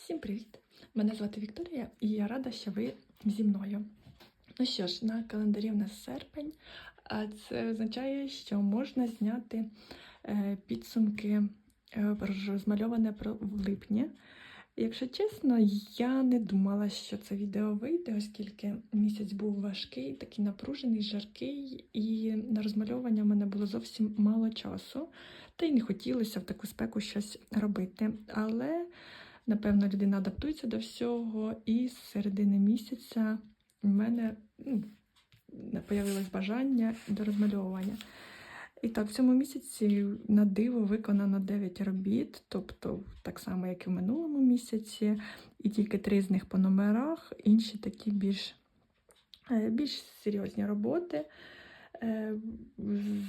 Всім привіт! Мене звати Вікторія і я рада, що ви зі мною. Ну що ж, на календарі в нас серпень, а це означає, що можна зняти е, підсумки е, розмальоване в липні. Якщо чесно, я не думала, що це відео вийде, оскільки місяць був важкий, такий напружений, жаркий, і на розмальовування в мене було зовсім мало часу, та й не хотілося в таку спеку щось робити. Але Напевно, людина адаптується до всього, і з середини місяця в мене ну, появилось бажання до розмальовування. І так, в цьому місяці на диво виконано 9 робіт, тобто так само, як і в минулому місяці, і тільки три з них по номерах, інші такі більш, е, більш серйозні роботи. Е,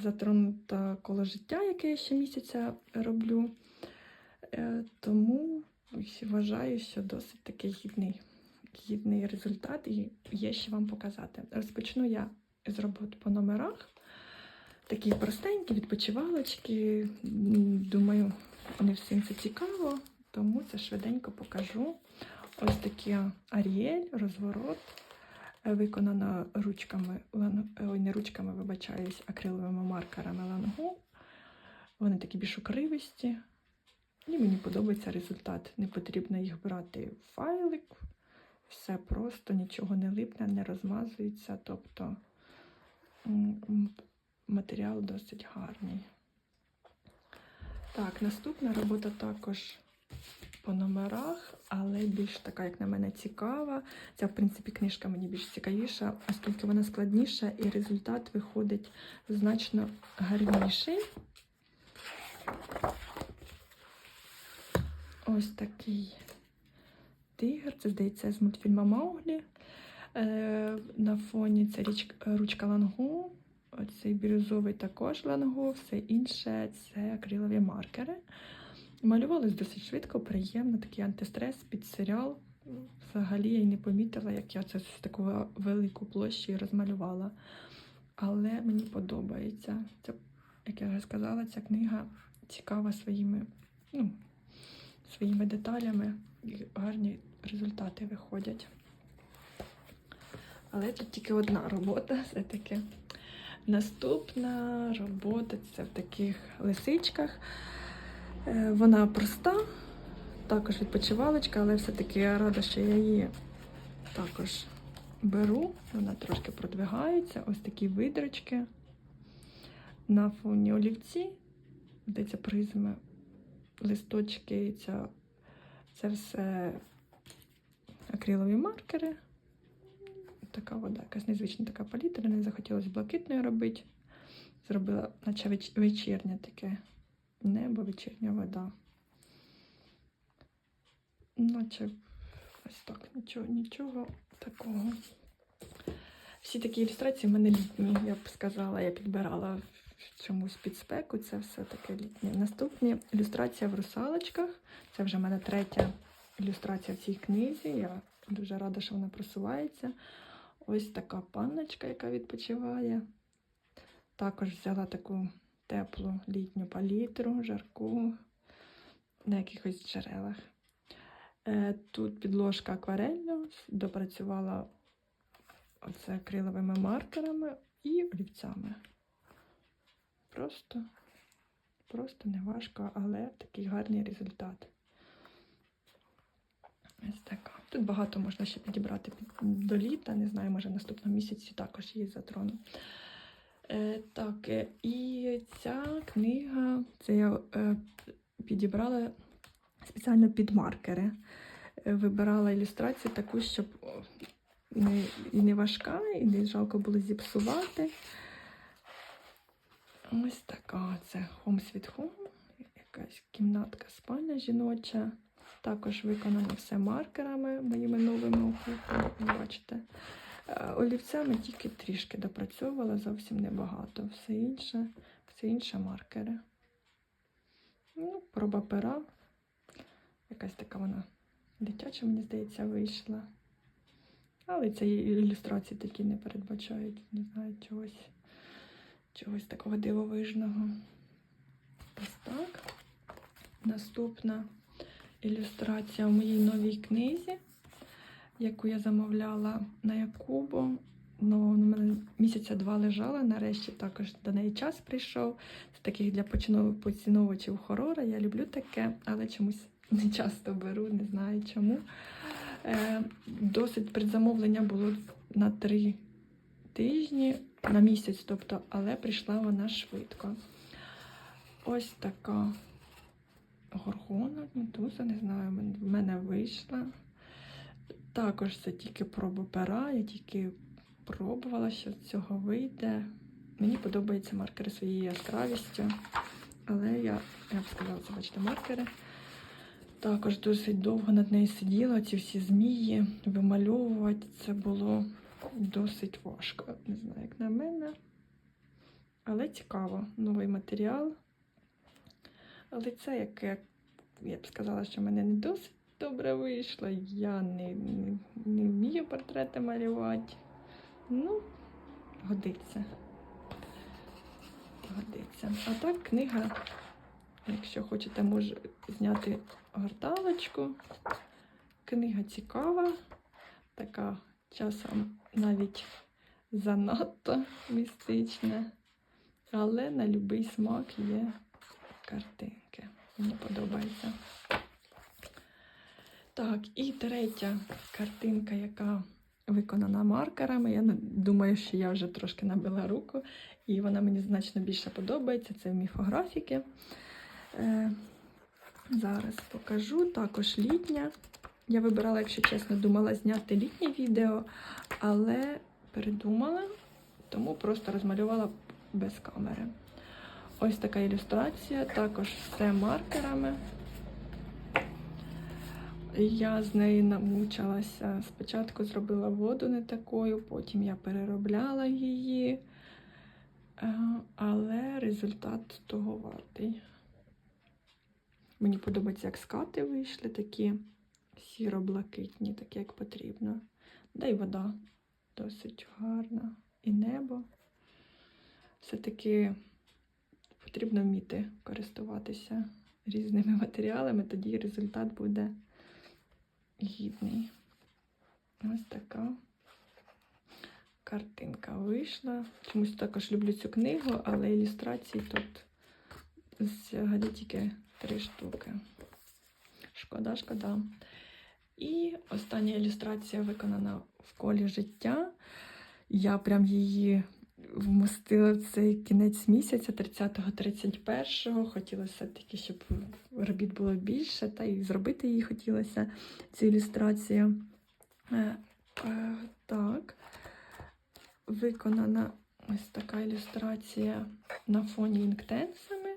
Затронуто коло життя, яке я ще місяця роблю. Е, Тому вважаю, що досить такий гідний, гідний результат і є що вам показати. Розпочну я з роботи по номерах. Такі простенькі, відпочивалочки. Думаю, не всім це цікаво, тому це швиденько покажу. Ось такі Аріель, розворот, е, виконана ручками, ой, не ручками, вибачаюсь, акриловими маркерами лангу. Вони такі більш укривисті. І мені подобається результат. Не потрібно їх брати в файлик. Все просто, нічого не липне, не розмазується. Тобто матеріал досить гарний. Так, наступна робота також по номерах, але більш така, як на мене, цікава. Ця, в принципі, книжка мені більш цікавіша, оскільки вона складніша і результат виходить значно гарніший. Ось такий тигр. Це здається з мультфільму Мауглі. Е, на фоні це ручка лангу. Оцей бірюзовий також лангу, все інше це акрилові маркери. Малювалось досить швидко, приємно, такий антистрес під серіал. Взагалі я й не помітила, як я це з таку велику площу розмалювала. Але мені подобається. Це, як я вже сказала, ця книга цікава своїми, ну, своїми деталями і гарні результати виходять. Але тут тільки одна робота все-таки. Наступна робота це в таких лисичках. Е, Вона проста, також відпочивалочка, але все-таки я рада, що я її також беру. Вона трошки продвигається. Ось такі видрочки. На фоні олівці, здається, призми, листочки, ця, це все акрилові маркери. Така вода, якась незвична така палітра, не захотілося блакитною робити. Зробила, наче веч- вечірнє таке небо, вечірня вода. Наче ось так, нічого, нічого такого. Всі такі ілюстрації в мене літні, я б сказала, я підбирала чомусь під спеку, це все таке літнє. Наступні ілюстрація в русалочках. Це вже в мене третя ілюстрація в цій книзі. Я дуже рада, що вона просувається. Ось така панночка, яка відпочиває. Також взяла таку теплу літню палітру, жарку на якихось джерелах. Е, Тут підложка акварельна, допрацювала оце акриловими маркерами і олівцями. Просто, просто не але такий гарний результат. Ось така. Тут багато можна ще підібрати до літа. Не знаю, може в наступному місяці також її затрону. Е, так, е, і ця книга, це я е, підібрала спеціально під маркери. Е, Вибирала ілюстрацію таку, щоб не, і не важка, і не жалко було зіпсувати. Ось така це Home Sweet Home. Якась кімнатка спальня жіноча. Також виконано все маркерами моїми новими укрупами, бачите. Е, Олівцями тільки трішки допрацьовувала, зовсім небагато. Все інше, все інше маркери. Ну, проба пера. Якась така вона дитяча, мені здається, вийшла. Але ці ілюстрації такі не передбачають, не знаю, чогось, чогось такого дивовижного. Ось так. Наступна ілюстрація в моїй новій книзі, яку я замовляла на Якубу. Ну, у мене місяця два лежала, нарешті також до неї час прийшов. З таких для поціновувачів хорора. Я люблю таке, але чомусь не часто беру, не знаю чому. Е, досить предзамовлення було на три тижні, на місяць, тобто, але прийшла вона швидко. Ось така горгона, медуза, не знаю, в мене вийшла. Також це тільки проба пера, я тільки пробувала, що з цього вийде. Мені подобаються маркери своєю яскравістю, але я, я б сказала, це бачите, маркери. Також досить довго над нею сиділа, ці всі змії вимальовувати. Це було досить важко. Не знаю, як на мене. Але цікаво. Новий матеріал. Але це як, як я б сказала, що в мене не досить добре вийшло. Я не, не, не вмію портрети малювати. Ну, годиться. Годиться. А так книга, якщо хочете, можу зняти горталочку. Книга цікава, така часом навіть занадто містична, але на будь-який смак є картинки. Мені подобається. Так, і третя картинка, яка виконана маркерами. Я думаю, що я вже трошки набила руку, і вона мені значно більше подобається. Це міфографіки. Е, зараз покажу. Також літня. Я вибирала, якщо чесно, думала зняти літнє відео, але передумала, тому просто розмалювала без камери. Ось така ілюстрація, також все маркерами. Я з неї намучилася. Спочатку зробила воду не такою, потім я переробляла її, Е, але результат того вартий. Мені подобається, як скати вийшли, такі сіро-блакитні, такі як потрібно. Да й вода досить гарна. І небо. Все-таки потрібно вміти користуватися різними матеріалами, тоді результат буде гідний. Ось така картинка вийшла. Чомусь також люблю цю книгу, але ілюстрацій тут взагалі тільки три штуки. Шкода, шкода. І остання ілюстрація виконана в колі життя. Я прям її вмостила в цей кінець місяця, 30-31. Хотілося таки, щоб робіт було більше, та й зробити її хотілося, цю ілюстрацію. Е, е, так. Виконана ось така ілюстрація на фоні інктенсами.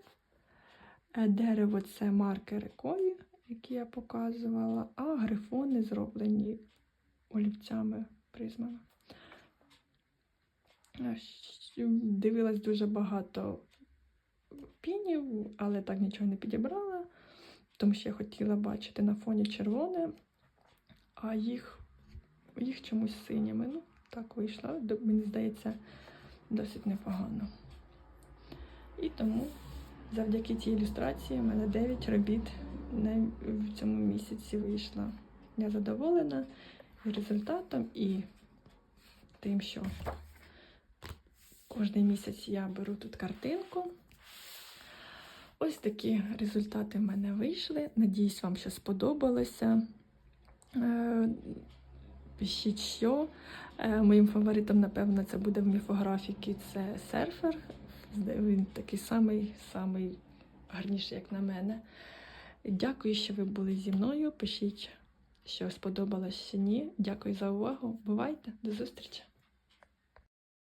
Е, Дерево це маркери колі, які я показувала, а грифони зроблені олівцями, призмами. Дивилась дуже багато пінів, але так нічого не підібрала, тому що я хотіла бачити на фоні червоне, а їх, їх чомусь синіми. Ну, так вийшло. Мені здається, досить непогано. І тому завдяки цій ілюстрації в мене 9 робіт в цьому місяці вийшло. Я задоволена результатом, і тим, що кожен місяць я беру тут картинку. Ось такі результати в мене вийшли. Надіюсь, вам ще сподобалося. Е, Пишіть, що. Е, Моїм фаворитом, напевно, це буде в міфографіки. Це серфер. Він такий самий, самий гарніший, як на мене. Дякую, що ви були зі мною. Пишіть, що сподобалось ні. Дякую за увагу. Бувайте, до зустрічі!